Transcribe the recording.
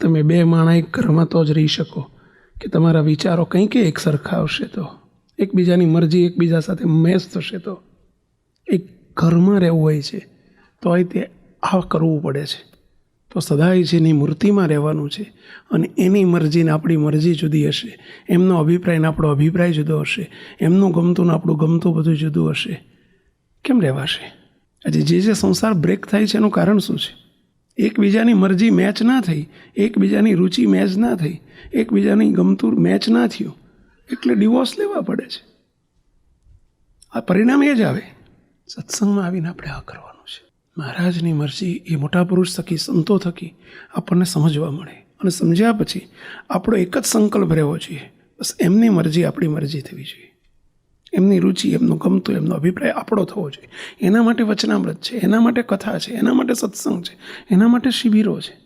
તમે બે માણા એક ઘરમાં તો જ રહી શકો. કે તમારા વિચારો કંઈક એક સરખા આવશે તો. એકબીજાની મરજી એકબીજા સાથે મેચ થશે તો. એક ઘરમાં રહેવું હોય છે તોય તે આ કરવું પડે છે. તો સદાય જેની મૂર્તિમાં રહેવાનું છે અને એની મરજીને આપણી મરજી જુદી હશે, એમનો અભિપ્રાય ને આપણો અભિપ્રાય જુદો હશે, એમનું ગમતું ને આપણું ગમતું બધું જુદું હશે. કેમ રહેવાશે? આજે જે જે સંસાર બ્રેક થાય છે એનું કારણ શું છે? એકબીજાની મરજી મેચ ના થઈ, એકબીજાની રુચિ મેચ ના થઈ, એકબીજાની ગમતું મેચ ના થયું. એટલે ડિવોર્સ લેવા પડે છે. આ પરિણામ એ જ આવે. સત્સંગમાં આવીને આપણે આ કરવાનું છે. મહારાજની મરજી એ મોટા પુરુષ થકી, સંતો થકી આપણને સમજવા મળે. અને સમજ્યા પછી આપણો એક જ સંકલ્પ રહેવો જોઈએ. બસ એમની મરજી આપણી મરજી થવી જોઈએ. એમની રુચિ, એમનું ગમતું, એમનો અભિપ્રાય આપણો થવો જોઈએ. એના માટે વચનામૃત છે, એના માટે કથા છે, એના માટે સત્સંગ છે, એના માટે શિબિરો છે.